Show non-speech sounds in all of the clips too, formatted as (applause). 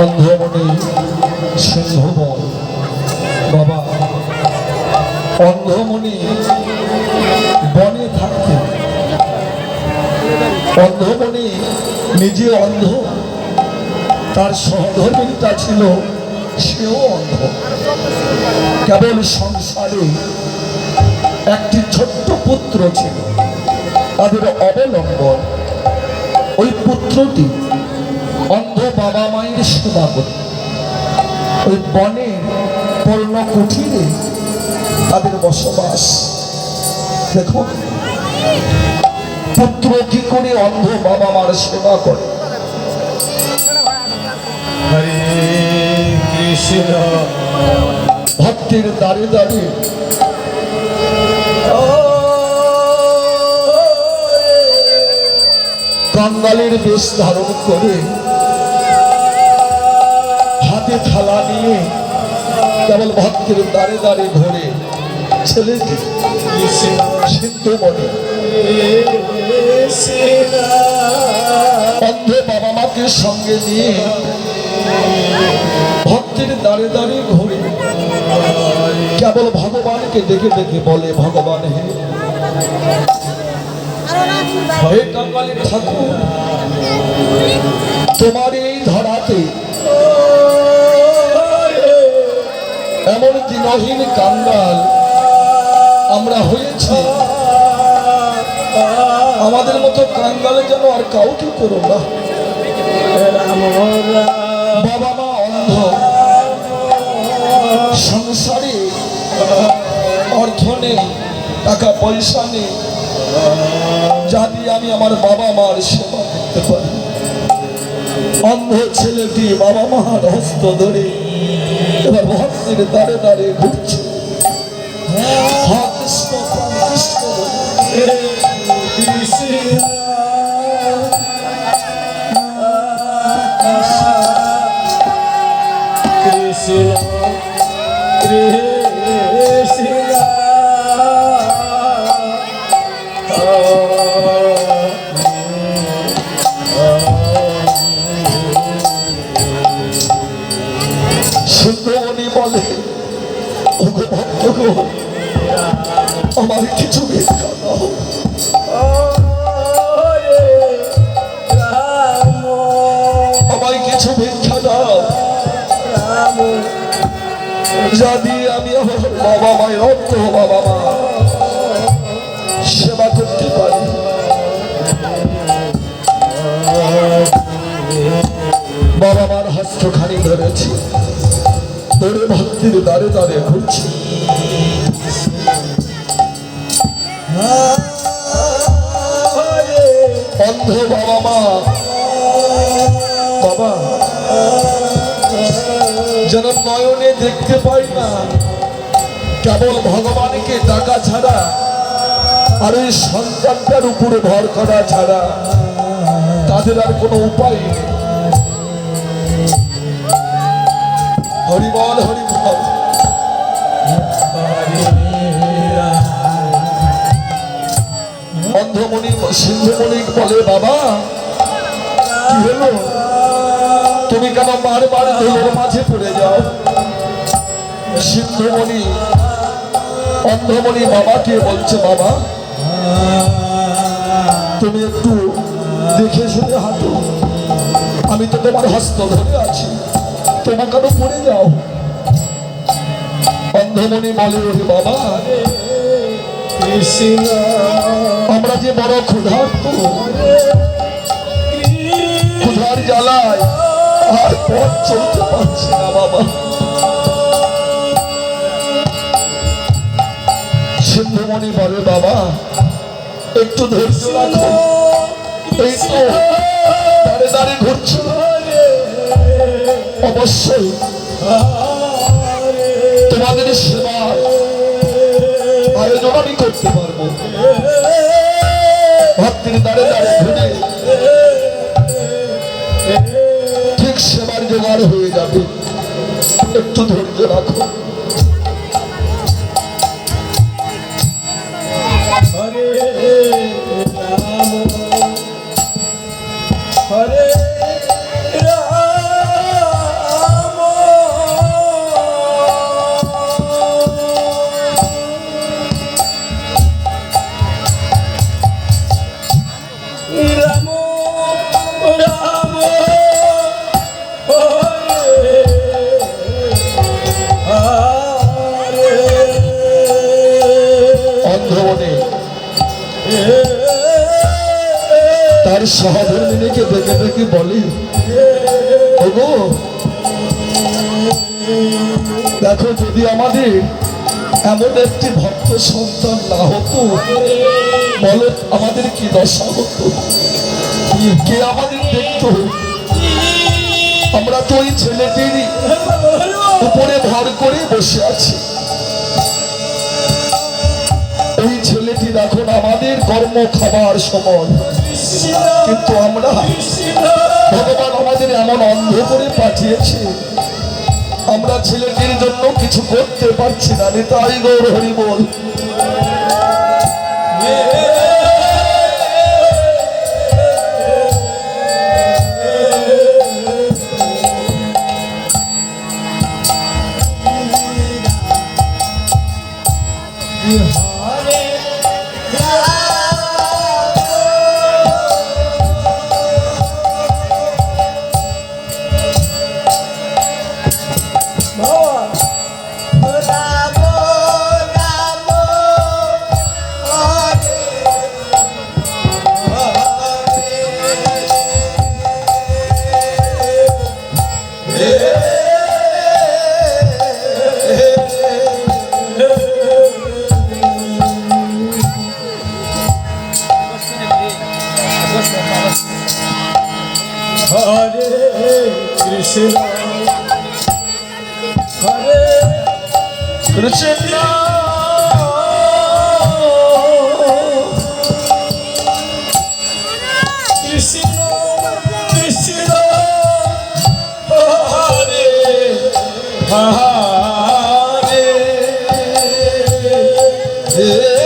অন্ধমণি সিংহবন বাবা, অন্ধমণি বনে থাকতেন অন্ধমণি নিজে অন্ধ। তার সহধর্মিনীটা ছিল, সেও অন্ধ। কেবল সংসারে একটি ছোট্ট পুত্র ছিল। তাদের অবলম্বন ওই পুত্রটি অন্ধ বাবা মায়ের সেবা করে। ওই বনে পর্ণ কুঠিরে তাদের বসবাস। দেখো পুত্র কি করে অন্ধ বাবা মার সেবা করে? ভক্তের দ্বারে দ্বারে। কাঙ্গালের বেশ ধারণ করে হাতে থালা নিয়ে কেবল ভক্তের দ্বারে দ্বারে ঘোরে ছেলেটি সিদ্ধ কৃষ্ণ অন্ধ বাবা মাকে সঙ্গে নিয়ে ভক্তের দ্বারে দাঁড়িয়ে ঘুরে কেবল ভগবানকে দেখে দেখে বলে, ভগবান হে। ঠাকুর, তোমার এই ধরাতে এমন দিনহীন কাঙ্গাল আমরা হয়েছি। আমাদের মতো কাঙ্গালে যেন আর কাউকে করো না। বাবা মা অন্ধ। সংসারে অর্থ নেই, টাকা পয়সা নেই। যা আমি আমার বাবা মার সেবা করতে পারি। অন্ধ ছেলেটি বাবা মার হস্ত ধরে এবার ভক্তের দ্বারে দাঁড়িয়ে ঘুরছে আমার কিছু দাও আমায় কিছু ভিক্ষা দাও যদি আমি আমার বাবা মায়ের অর্থ বাবা মা সেবা করতে পারি। বাবা মার হস্তখানি ধরেছি। ধরে ভক্তির দ্বারে দ্বারে ঘুরছি। অন্ধ বাবা বাবা, যেন নয়নে দেখতে পাই না, কেবল ভগবানকে ডাকা ছাড়া, আর ওই সন্তানটার উপরে ভর করা ছাড়া তাদের আর কোনো উপায় নেই। হরিবল হরিবল। অন্ধমণি সিংহমণি বলে, বাবা, কি হলো? তুমি কেন বারবার ধুলোর মাঝে পড়ে যাও? সিংহমণি অন্ধমণি বাবাকে বলছে, বাবা, তুমি একটু দেখে শুনে হাঁটো। আমি তো তোমার হস্ত ধরে আছি। তোমা কেন পড়ে যাও। অন্ধমণি বলে, ওরে বাবা কৃষ্ণ আমরা যে বড় ক্ষুধার্ত ক্ষুধার জ্বালায় আর পথ চলতে পারছি না, বাবা। সিন্ধুমণি বলে, বাবা, একটু ধৈর্য রাখো। এই তো দাঁড়ে দাঁড়িয়ে ঘুরছি। অবশ্যই তোমাদের সেবা আয়োজন আমি করতে পারব। ঠিক সেবার জোগাড় হয়ে যাবে। একটু ধৈর্য রাখো। দেখো, যদি আমাদের এমন একটি ভক্ত সন্তান না হতো, বলো আমাদের কি দশা হতো? কে আমাদের দেখতো? আমরা তো ওই ছেলেটিরই উপরে ভর করে বসে আছি। ওই ছেলেটি এখন আমাদের কর্ম খাবার সময়। কিন্তু আমরা ভগবান আমাদের এমন অন্ধ করে পাঠিয়েছে। আমরা ছেলেটির জন্য কিছু করতে পারছি না রে তাই গৌর হরি হে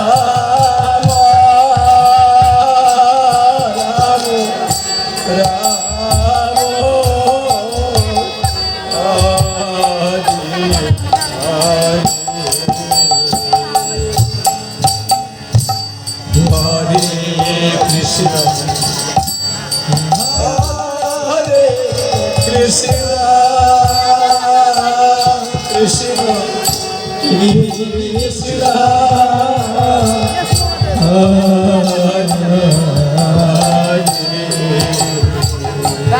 Oh.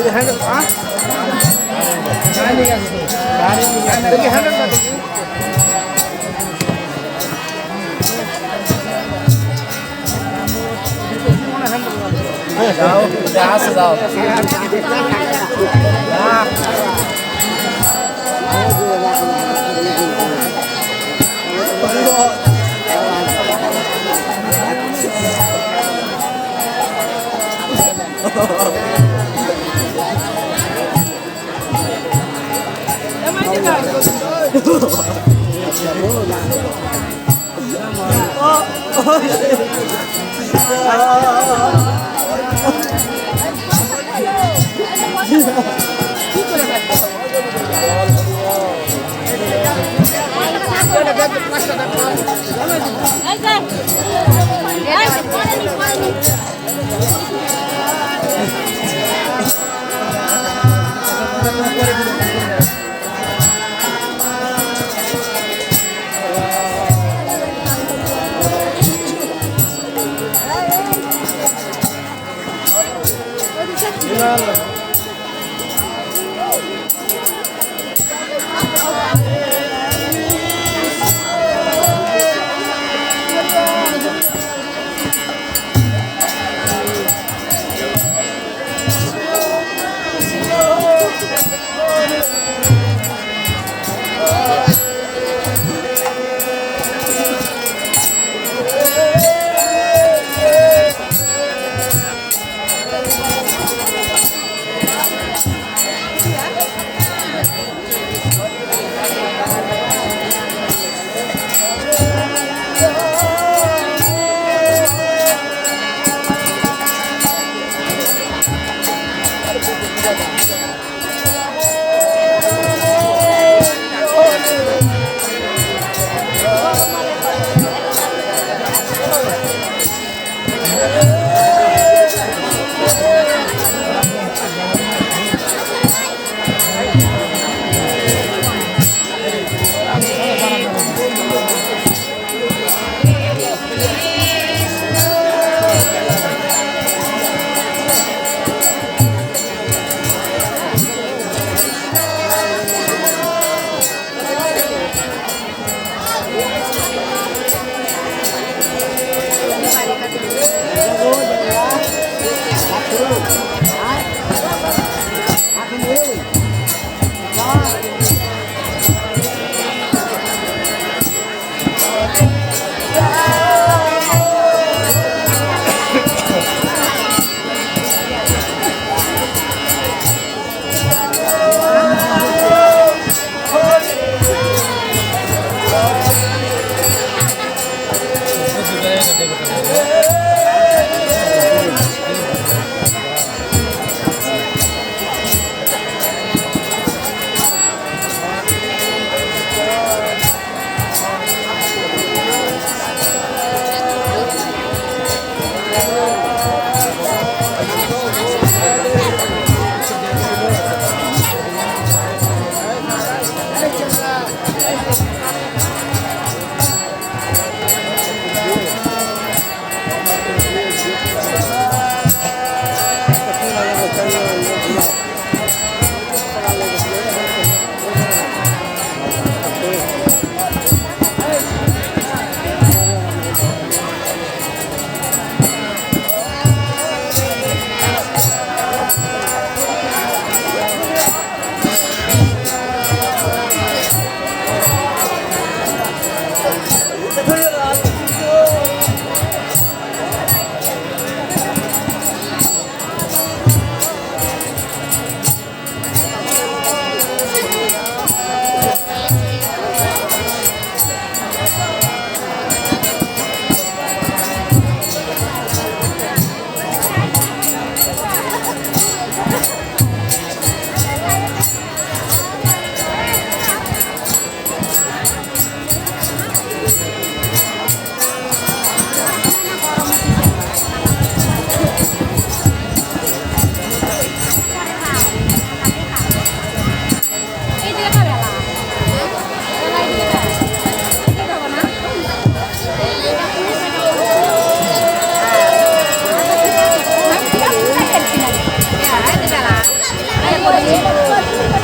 ఇది handle handle Não, graças a Deus. Oh. এই (laughs) (laughs)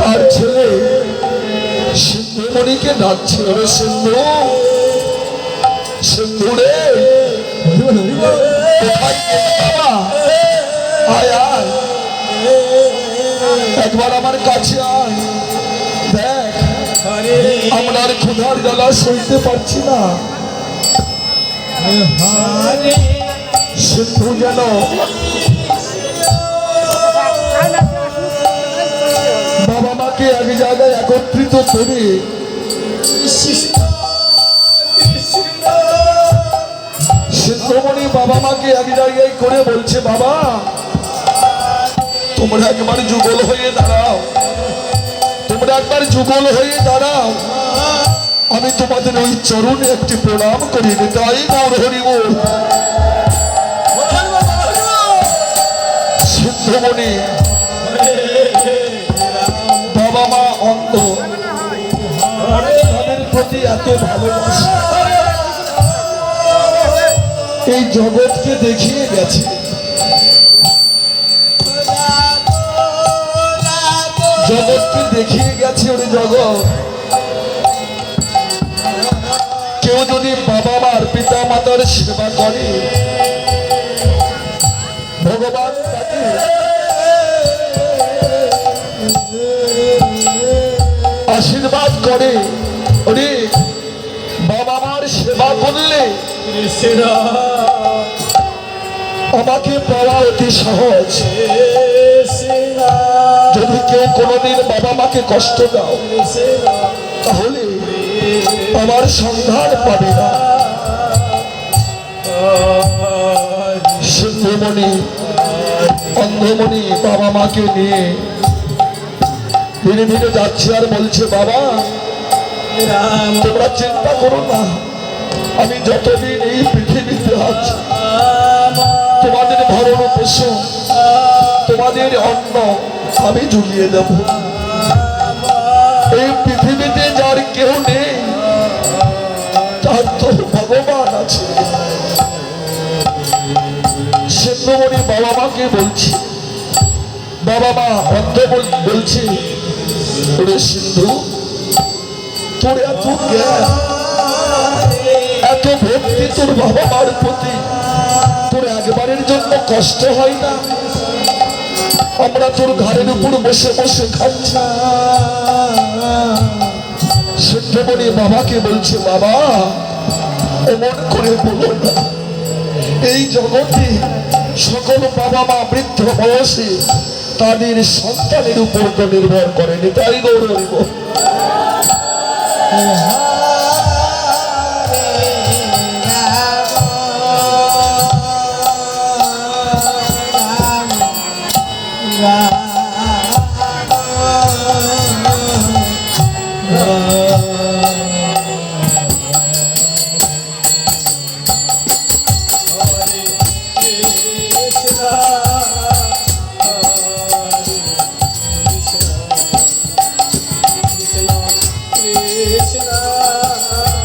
তার ছেলে সিন্ধুমণিকে ডাকছিল রে সিন্ধু সিন্ধু রে কোথায় কাছে আয়। দেখ আমরা আর ক্ষুধার জ্বালা সইতে পারছি না। সিন্ধু যেন বাবা মাকে এক জায়গায় একত্রিত করে সিদ্ধমণি বাবা মাকে এক জায়গায় করে বলছে বাবা তোমরা একবার যুগল হয়ে দাঁড়াও। তোমরা একবার যুগল হয়ে দাঁড়াও। আমি তোমাদের ওই চরণে একটি প্রণাম করি তাই গৌর হরি বল। সিদ্ধমণি, বাবা মা অন্ধ। তাদের প্রতি এত ভালোবাসা এই জগৎকে দেখিয়ে গেছে। জগৎকে দেখিয়ে গেছে ওরে জগৎ। কেউ যদি বাবা মার পিতা মাতার সেবা করে ভগবান তাকে আশীর্বাদ করে। ওরে বাবা মার সেবা করলে আমাকে পাওয়া অতি সহজ। কোনোদিন বাবা মাকে কষ্ট দাও। তাহলে আমার সন্ধান পাবে না। সিন্ধুমণি অন্ধমণি বাবা মাকে নিয়ে ধীরে ধীরে যাচ্ছে আর বলছে, বাবা, তোমরা চিন্তা করো না। আমি যতদিন এই পৃথিবীতে আছি, তোমাদের ভরণ পোষণ, তোমাদের অন্ন আমি জুগিয়ে দেব। এই পৃথিবীতে যার কেউ নেই, তার তো ভগবান আছে। সিদ্ধমণি বাবা মাকে বলছি, বাবা মা অন্ধ বল- বলছে, ওরে সিন্ধু, তোর এত জ্ঞান, এত ভক্তি তোর বাবা মার প্রতি। তোর একবারের জন্য কষ্ট হয় না আমরা তোর ঘরের উপর বসে বসে খাচ্ছি বাবাকে বলছে, বাবা এমন করে বলো এই জগতে সকল বাবা মা বৃদ্ধ বয়সে তাদের সন্তানের উপর তো নির্ভর করেনি তাই গৌরব। কৃষ্ণ।